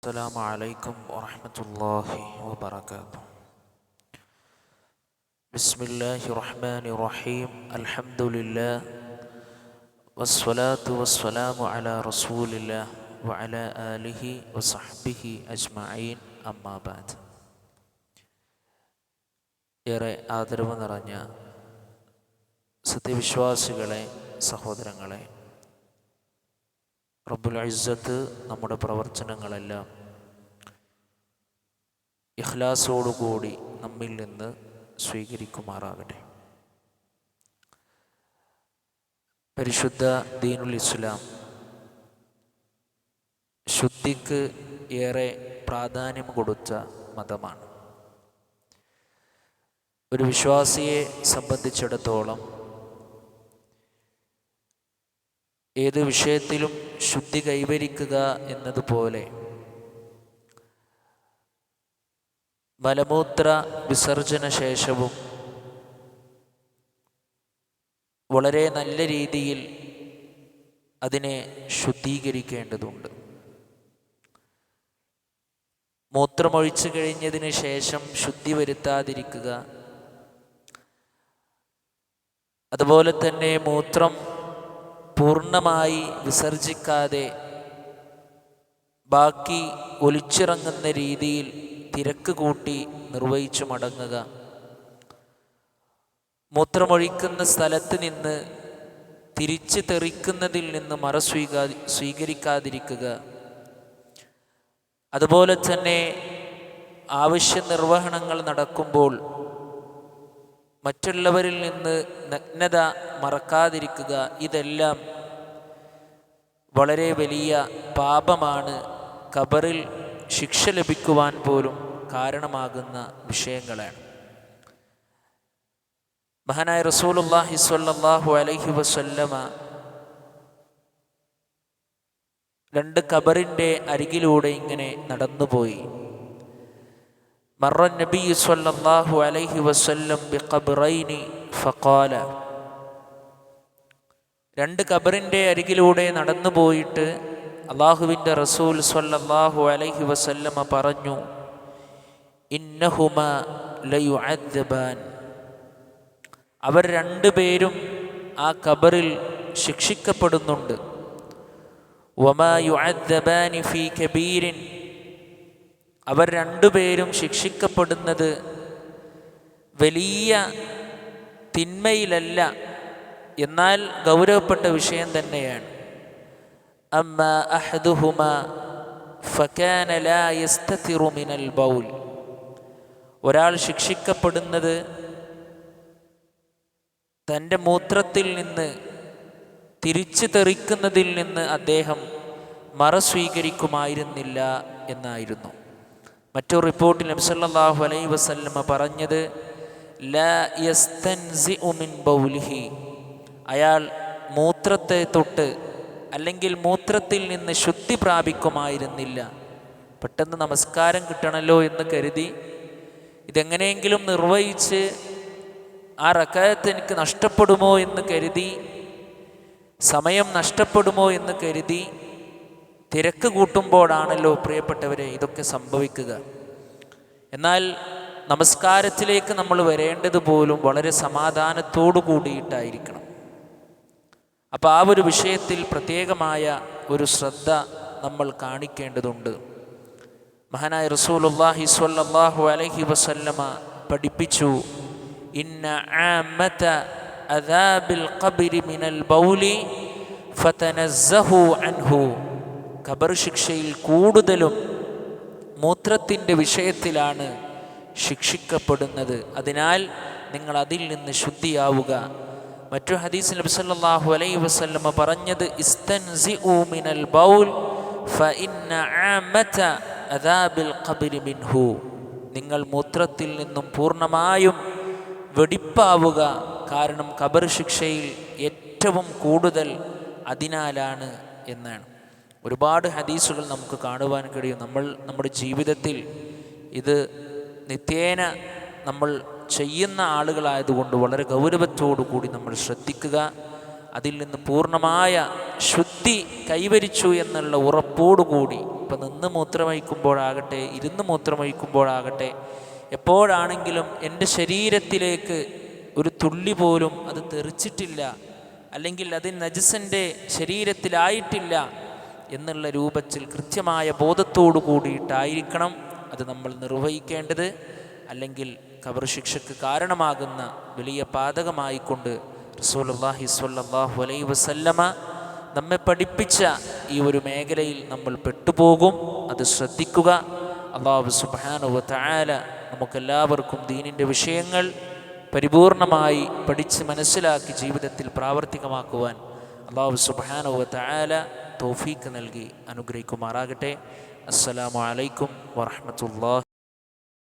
السلام عليكم ورحمة الله وبركاته بسم الله الرحمن الرحيم الحمد لله والصلاة والسلام على رسول الله وعلى آله وصحبه أجمعين أما بعد ഏറെ ആദരവ് നിറഞ്ഞ സത്യവിശ്വാസികളെ സഹോദരങ്ങളെ റബ്ബുൽ ഇസ്സത്ത് നമ്മുടെ പ്രവർത്തനങ്ങളെല്ലാം ഇഖ്ലാസോടുകൂടി നമ്മിൽ നിന്ന് സ്വീകരിക്കുമാറാകട്ടെ. പരിശുദ്ധ ദീനുൽ ഇസ്ലാം ശുദ്ധിക്ക് ഏറെ പ്രാധാന്യം കൊടുത്ത മതമാണ്. ഒരു വിശ്വാസിയെ സംബന്ധിച്ചിടത്തോളം ഏത് വിഷയത്തിലും ശുദ്ധി കൈവരിക്കുക എന്നതുപോലെ. മലമൂത്ര വിസർജന ശേഷവും വളരെ നല്ല രീതിയിൽ അതിനെ ശുദ്ധീകരിക്കേണ്ടതുണ്ട്. മൂത്രമൊഴിച്ചു കഴിഞ്ഞതിന് ശേഷം ശുദ്ധി വരുത്താതിരിക്കുക. അതുപോലെ തന്നെ മൂത്രം പൂർണമായി വിസർജിക്കാതെ ബാക്കി ഒലിച്ചിറങ്ങുന്ന രീതിയിൽ തിരക്ക് കൂട്ടി നിർവഹിച്ചു മടങ്ങുക. മൂത്രമൊഴിക്കുന്ന സ്ഥലത്ത് നിന്ന് തിരിച്ച് തെറിക്കുന്നതിൽ നിന്ന് മറ സ്വീകാ സ്വീകരിക്കാതിരിക്കുക. അതുപോലെ തന്നെ ആവശ്യ നിർവഹണങ്ങൾ നടക്കുമ്പോൾ മറ്റുള്ളവരിൽ നിന്ന് നഗ്നത മറക്കാതിരിക്കുക ഇതെല്ലാം വളരെ വലിയ പാപമാണ്. ഖബറിൽ ശിക്ഷ ലഭിക്കുവാൻ പോലും കാരണമാകുന്ന വിഷയങ്ങളാണ്. മഹാനായ റസൂലുല്ലാഹി സ്വല്ലല്ലാഹു അലൈഹി വസല്ലമ രണ്ട് ഖബറിന്റെ അരികിലൂടെ ഇങ്ങനെ നടന്നുപോയി. മറ صلى الله عليه وسلم بقبرين فقال രണ്ട് കബറിന്റെ അരികിലൂടെ നടന്നു പോയിട്ട് അള്ളാഹുവിന്റെ റസൂൽ സ്വല്ലാഹു അലൈഹി വസല്ലമ പറഞ്ഞു ഇന്നഹുമ ലയുഅദ്ദബാൻ. അവർ രണ്ടുപേരും ആ കബറിൽ ശിക്ഷിക്കപ്പെടുന്നുണ്ട്. വമാ യുഅദ്ദബാനി ഫീ കബീരിൻ അവർ രണ്ടുപേരും ശിക്ഷിക്കപ്പെടുന്നത് വലിയ തിന്മയിലല്ല. എന്നാൽ ഗൗരവപ്പെട്ട വിഷയം തന്നെയാണ്. അമ്മ അഹദുഹുമ ഫക്കാന ലാ യസ്തതിറു മിനൽ ബൗൽ. ഒരാൾ ശിക്ഷിക്കപ്പെടുന്നത് തന്റെ മൂത്രത്തിൽ നിന്ന് തിരിച്ചു തെറിക്കുന്നതിൽ നിന്ന് അദ്ദേഹം മറ സ്വീകരിക്കുമായിരുന്നില്ല എന്നായിരുന്നു. മറ്റൊരു റിപ്പോർട്ടിൽ നബ്സല്ലാഹു അലൈ വസല്ലമ പറഞ്ഞത് ബൗലിഹി. അയാൾ മൂത്രത്തെ തൊട്ട് അല്ലെങ്കിൽ മൂത്രത്തിൽ നിന്ന് ശുദ്ധി പ്രാപിക്കുമായിരുന്നില്ല. പെട്ടെന്ന് നമസ്കാരം കിട്ടണല്ലോ എന്ന് കരുതി ഇതെങ്ങനെയെങ്കിലും നിർവഹിച്ച് ആ റക്കായത്ത് എനിക്ക് നഷ്ടപ്പെടുമോ എന്ന് കരുതി സമയം നഷ്ടപ്പെടുമോ എന്ന് കരുതി തിരക്ക് കൂട്ടുമ്പോഴാണല്ലോ പ്രിയപ്പെട്ടവരെ ഇതൊക്കെ സംഭവിക്കുക. എന്നാൽ നമസ്കാരത്തിലേക്ക് നമ്മൾ വരേണ്ടത് പോലും വളരെ സമാധാനത്തോടു കൂടിയിട്ടായിരിക്കണം. അപ്പോൾ ആ ഒരു വിഷയത്തിൽ പ്രത്യേകമായ ഒരു ശ്രദ്ധ നമ്മൾ കാണിക്കേണ്ടതുണ്ട്. മഹാനായ റസൂലുല്ലാഹി സ്വല്ലല്ലാഹു അലൈഹി വസല്ലമ പഠിപ്പിച്ചു ഇന്ന ആമത അദാബിൽ മിനൽ ബൗലി ഫതനസ്സഹു അൻഹു. ഖബർ ശിക്ഷയിൽ കൂടുതലും മൂത്രത്തിന്റെ വിഷയത്തിലാണ് ശിക്ഷിക്കപ്പെടുന്നത്. അതിനാൽ നിങ്ങൾ അതിൽ നിന്ന് ശുദ്ധിയാവുക. മറ്റു ഹദീസ് നബി സല്ലല്ലാഹു അലൈഹി വസല്ലമ പറഞ്ഞത് ഇസ്തൻസിഉ മിനൽ ബൗൽ ഫഇന്ന ആമത അദാബിൽ ഖബരി മിൻഹു. നിങ്ങൾ മൂത്രത്തിൽ നിന്നും പൂർണമായും വെടിപ്പാവുക. കാരണം ഖബർ ശിക്ഷയിൽ ഏറ്റവും കൂടുതൽ അതിനാലാണ് എന്നാണ്. ഒരുപാട് ഹദീസുകൾ നമുക്ക് കാണുവാൻ കഴിയും. നമ്മൾ നമ്മുടെ ജീവിതത്തിൽ ഇത് നിത്യേന നമ്മൾ ചെയ്യുന്ന ആളുകളായതുകൊണ്ട് വളരെ ഗൗരവത്തോടു കൂടി നമ്മൾ ശ്രദ്ധിക്കുക. അതിൽ നിന്ന് പൂർണമായ ശുദ്ധി കൈവരിച്ചു എന്നുള്ള ഉറപ്പോടുകൂടി ഇപ്പം നിന്ന് മൂത്രമയക്കുമ്പോഴാകട്ടെ ഇരുന്ന് മൂത്രമയക്കുമ്പോഴാകട്ടെ എപ്പോഴാണെങ്കിലും എന്റെ ശരീരത്തിലേക്ക് ഒരു തുള്ളി പോലും അത് തെറിച്ചിട്ടില്ല. അല്ലെങ്കിൽ അത് നജസിന്റെ ശരീരത്തിലായിട്ടില്ല. എന്നുള്ള രൂപത്തിൽ കൃത്യമായ ബോധത്തോടു കൂടിയിട്ടായിരിക്കണം അത് നമ്മൾ നിർവഹിക്കേണ്ടത്. അല്ലെങ്കിൽ കബർ ശിക്ഷയ്ക്ക് കാരണമാകുന്ന വലിയ പാതകമായിക്കൊണ്ട് റസൂലുള്ളാഹി സ്വല്ലല്ലാഹു അലൈ വസല്ലമ നമ്മെ പഠിപ്പിച്ച ഈ ഒരു മേഖലയിൽ നമ്മൾ പെട്ടുപോകും. അത് ശ്രദ്ധിക്കുക. അള്ളാഹു വതആല നമുക്കെല്ലാവർക്കും ദീനിന്റെ വിഷയങ്ങൾ പരിപൂർണമായി പഠിച്ച് മനസ്സിലാക്കി ജീവിതത്തിൽ പ്രാവർത്തികമാക്കുവാൻ അള്ളാഹു വതആല തൗഫീക്ക് നൽകി അനുഗ്രഹിക്കുമാറാകട്ടെ. അസ്സലാമു അലൈക്കും വറഹ്മത്തുള്ളാഹി